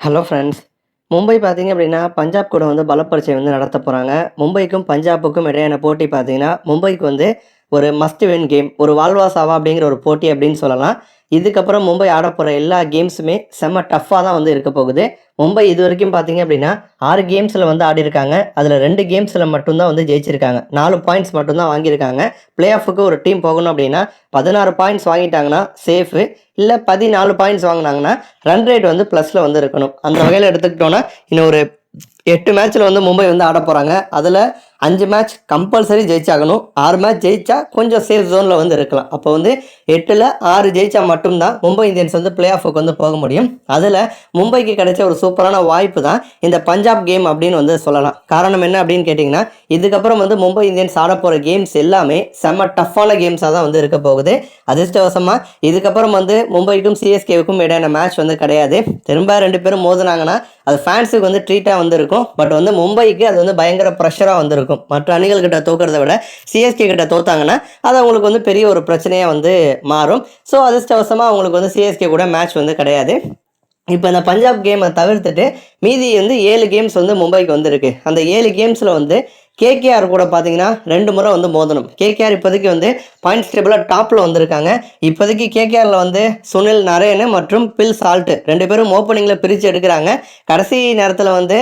Hello friends Mumbai பார்த்தீங்க அப்படின்னா பஞ்சாப் கூட வந்து பலப்பரீட்சை வந்து நடத்த போகிறாங்க மும்பைக்கும் பஞ்சாபுக்கும் இடையான போட்டி பார்த்தீங்கன்னா மும்பைக்கு வந்து ஒரு மஸ்ட் வின் கேம் ஒரு வாழ்வாசாவா அப்படிங்கிற ஒரு போட்டி அப்படின்னு சொல்லலாம். இதுக்கப்புறம் மும்பை ஆட போகிற எல்லா கேம்ஸுமே செம்ம டஃப்பாக தான் வந்து இருக்க போகுது. மும்பை இது வரைக்கும் பார்த்தீங்க அப்படின்னா ஆறு கேம்ஸில் வந்து ஆடி இருக்காங்க. அதில் ரெண்டு கேம்ஸில் மட்டும்தான் வந்து ஜெயிச்சிருக்காங்க. நாலு பாயிண்ட்ஸ் மட்டும்தான் வாங்கியிருக்காங்க. பிளே ஆஃபுக்கு ஒரு டீம் போகணும் அப்படின்னா பதினாறு பாயிண்ட்ஸ் வாங்கிட்டாங்கன்னா சேஃபு இல்லை பதினாலு பாயிண்ட்ஸ் வாங்கினாங்கன்னா ரன் ரேட் வந்து ப்ளஸில் வந்து இருக்கணும். அந்த வகையில் எடுத்துக்கிட்டோன்னா இன்னும் ஒரு எட்டு மேட்ச்சில் வந்து மும்பை வந்து ஆட போகிறாங்க அதில் அஞ்சு மேட்ச் கம்பல்சரி ஜெயிச்சாகணும். ஆறு மேட்ச் ஜெயிச்சா கொஞ்சம் சேஃப் ஜோனில் வந்து இருக்கலாம். அப்போ வந்து எட்டில் ஆறு ஜெயிச்சா மட்டும்தான் மும்பை இந்தியன்ஸ் வந்து பிளே ஆஃபுக்கு வந்து போக முடியும். அதில் மும்பைக்கு கிடைச்ச ஒரு சூப்பரான வாய்ப்பு தான் இந்த பஞ்சாப் கேம் அப்படின்னு வந்து சொல்லலாம். காரணம் என்ன அப்படின்னு கேட்டிங்கன்னா இதுக்கப்புறம் வந்து மும்பை இந்தியன்ஸ் ஆட போகிற கேம்ஸ் எல்லாமே செம்ம டஃப்பான கேம்ஸாக தான் வந்து இருக்க போகுது. அதிர்ஷ்டவசமாக இதுக்கப்புறம் வந்து மும்பைக்கும் சிஎஸ்கேவுக்கும் இடையான மேட்ச் வந்து கிடையாது. திரும்ப ரெண்டு பேரும் மோதினாங்கன்னா அது ஃபேன்ஸுக்கு வந்து ட்ரீட்டாக வந்து இருக்கும். பட் வந்து மும்பைக்கு அது வந்து பயங்கர ப்ரெஷராக வந்துருக்கும் இருக்கும். மற்ற அணிகள் கிட்ட தோக்கிறத விட சிஎஸ்கே கிட்ட தோத்தாங்கன்னா அது அவங்களுக்கு வந்து பெரிய ஒரு பிரச்சனையாக வந்து மாறும். ஸோ அதிர்ஷ்டவசமாக அவங்களுக்கு வந்து சிஎஸ்கே கூட மேட்ச் வந்து கிடையாது. இப்போ இந்த பஞ்சாப் கேமை தவிர்த்துட்டு மீதி வந்து ஏழு கேம்ஸ் வந்து மும்பைக்கு வந்திருக்கு. அந்த ஏழு கேம்ஸில் வந்து கேகேஆர் கூட பார்த்தீங்கன்னா ரெண்டு முறை வந்து மோதணும். கேகேஆர் இப்போதைக்கு வந்து பாயிண்ட்ஸ் டேபிளில் டாப்பில் வந்திருக்காங்க. இப்போதைக்கு கேகேஆரில் வந்து சுனில் நரேனு மற்றும் பில் சால்ட்டு ரெண்டு பேரும் ஓப்பனிங்கில் பிரித்து எடுக்கிறாங்க. கடைசி நேரத்தில் வந்து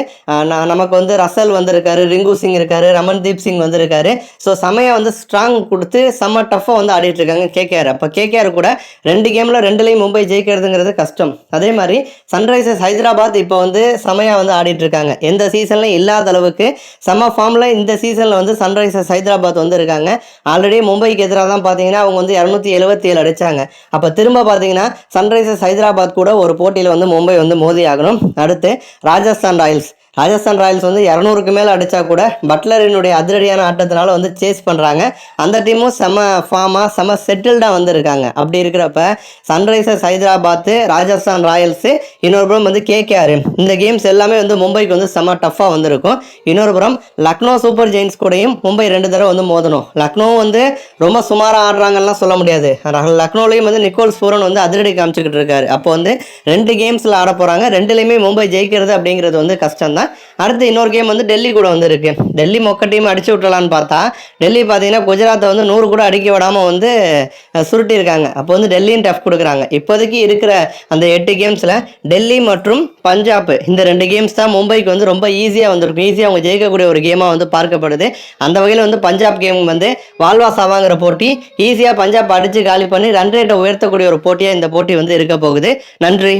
நமக்கு வந்து ரசல் வந்திருக்காரு ரிங்கு சிங் இருக்காரு ரமன்தீப் சிங் வந்திருக்காரு. ஸோ செமையாக வந்து ஸ்ட்ராங் கொடுத்து செம்ம டஃப்பாக வந்து ஆடிட்டு இருக்காங்க கேகேஆர். அப்போ கேகேஆர் கூட ரெண்டு கேமில் ரெண்டுலேயும் மும்பை ஜெயிக்கிறதுங்கிறது கஷ்டம். அதே மாதிரி சன்ரைசர்ஸ் ஹைதராபாத் இப்போ வந்து செமையாக வந்து ஆடிட்டு இருக்காங்க. எந்த சீசன்லையும் இல்லாத அளவுக்கு செம்ம ஃபார்மில் இந்த இந்த சீசனில் வந்து சன்ரைசர்ஸ் ஹைதராபாத் வந்து இருக்காங்க ஆல்ரெடி மும்பைக்கு எதிராக தான் பார்த்தீங்கன்னா அவங்க வந்து இரநூத்தி எழுபத்தி ஏழு அடித்தாங்க அப்போ திரும்ப பார்த்தீங்கன்னா சன்ரைசர்ஸ் ஹைதராபாத் கூட ஒரு போட்டியில் வந்து மும்பை வந்து மோதி ஆகணும் அடுத்து ராஜஸ்தான் ராயல்ஸ் ராஜஸ்தான் ராயல்ஸ் வந்து இரநூறுக்கு மேலே அடித்தா கூட பட்லரினுடைய அதிரடியான ஆட்டத்தினால வந்து சேஸ் பண்ணுறாங்க அந்த டீமும் செம ஃபார்மாக செம செட்டில்டாக வந்திருக்காங்க. அப்படி இருக்கிறப்ப சன்ரைசர்ஸ் ஹைதராபாத்து ராஜஸ்தான் ராயல்ஸு இன்னொரு புறம் வந்து கேகேஆர். இந்த கேம்ஸ் எல்லாமே வந்து மும்பைக்கு வந்து செம டஃப்பாக வந்திருக்கும். இன்னொரு புறம் லக்னோ சூப்பர் ஜெயின்ஸ் கூடயும் மும்பை ரெண்டு தடவை வந்து மோதணும். லக்னோ வந்து ரொம்ப சுமாராக ஆடுறாங்கலாம் சொல்ல முடியாது. லக்னோலையும் வந்து நிக்கோல் சூரன் வந்து அதிரடி காமிச்சிக்கிட்டு இருக்காரு. அப்போ வந்து ரெண்டு கேம்ஸில் ஆட போகிறாங்க ரெண்டுலேயுமே மும்பை ஜெயிக்கிறது அப்படிங்கிறது வந்து கஷ்டம் தான் அடுத்து இன்னொரு கேம் வந்து டெல்லி கூட வந்திருக்கு. டெல்லி மொக்க டீம் அடிச்சு விட்டலான்னு பார்த்தா டெல்லி பார்த்தீங்கன்னா குஜராத்தை வந்து நூறு கூட அடிக்க விடாமல் வந்து சுருட்டியிருக்காங்க. அப்போ வந்து டெல்லியும் டஃப் கொடுக்குறாங்க. இப்போதைக்கு இருக்கிற அந்த எட்டு கேம்ஸில் டெல்லி மற்றும் பஞ்சாப் இந்த ரெண்டு கேம்ஸ் தான் மும்பைக்கு வந்து ரொம்ப ஈஸியாக வந்திருக்கும். ஈஸியாக அவங்க ஜெயிக்கக்கூடிய ஒரு கேமாக வந்து பார்க்கப்படுது. அந்த வகையில் வந்து பஞ்சாப் கேம் வந்து வால்வா சாவாங்கிற போட்டி ஈஸியாக பஞ்சாப் அடித்து காலி பண்ணி ரன் ரேட்டை உயர்த்தக்கூடிய ஒரு போட்டியாக இந்த போட்டி வந்து இருக்க போகுது. நன்றி.